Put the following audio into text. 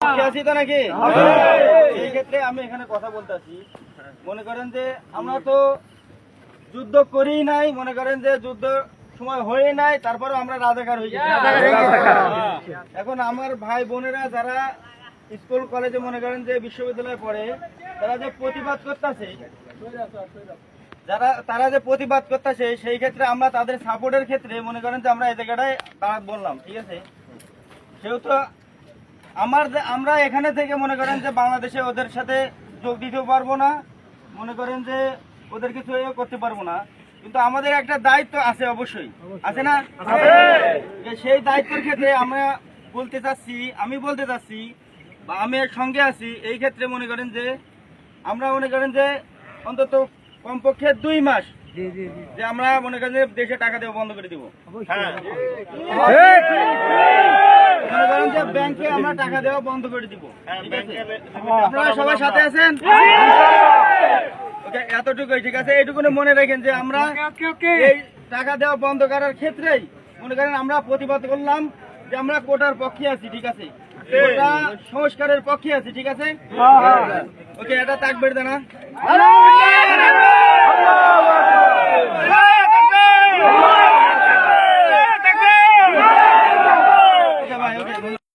পক্ষে আছি তো নাকি? সেই ক্ষেত্রে আমি এখানে কথা মনে করেন যে আমরা তো যুদ্ধ করি নাই মনে করেন যে যুদ্ধ সময় হয়ে নাই তারপরে আমরা রাজাকার হয়ে এখন আমার ভাই বোনেরা যারা স্কুল কলেজে মনে করেন যে বিশ্ববিদ্যালয়ে পড়ে তারা যে প্রতিবাদ করতেছে যারা তারা যে প্রতিবাদ করতেছে সেই ক্ষেত্রে আমরা তাদের সাপোর্টের ক্ষেত্রে মনে করেন যে আমরা এই জায়গাটায় তারা বললাম ঠিক আছে? সেহেতু আমার আমরা এখানে থেকে মনে করেন যে বাংলাদেশে ওদের সাথে যোগ দিতেও পারব না। মনে করেন যে ওদের কিছু করতে পারব না। কিন্তু আমাদের একটা দায়িত্ব আছে অবশ্যই। আছে না? সেই দায়িত্বের ক্ষেত্রে আমরা বলতে চাচ্ছি আমি বলতে চাচ্ছি বা আমি সঙ্গে আছি এই ক্ষেত্রে মনে করেন যে আমরা মনে করেন যে অন্তত কমপক্ষে দুই মাস যে আমরা মনে করেন যে দেশে টাকা দেওয়া বন্ধ করে দিব। মনে করেন যে ব্যাংকে আমরা টাকা দেওয়া বন্ধ করে দিব। ঠিক আছে? আপনারা সবাই সাথে আছেন? ওকে এতটুকুই ঠিক আছে? এইটুকুনি মনে রাখেন যে আমরা এই টাকা দেওয়া বন্ধ করার ক্ষেত্রেই মনে করেন আমরা প্রতিবাদ করলাম যে আমরা কোটার পক্ষে আছি ঠিক আছে? কোটা সংস্কারের পক্ষে আছি ঠিক আছে? ওকে এটা তাকবের দেনা।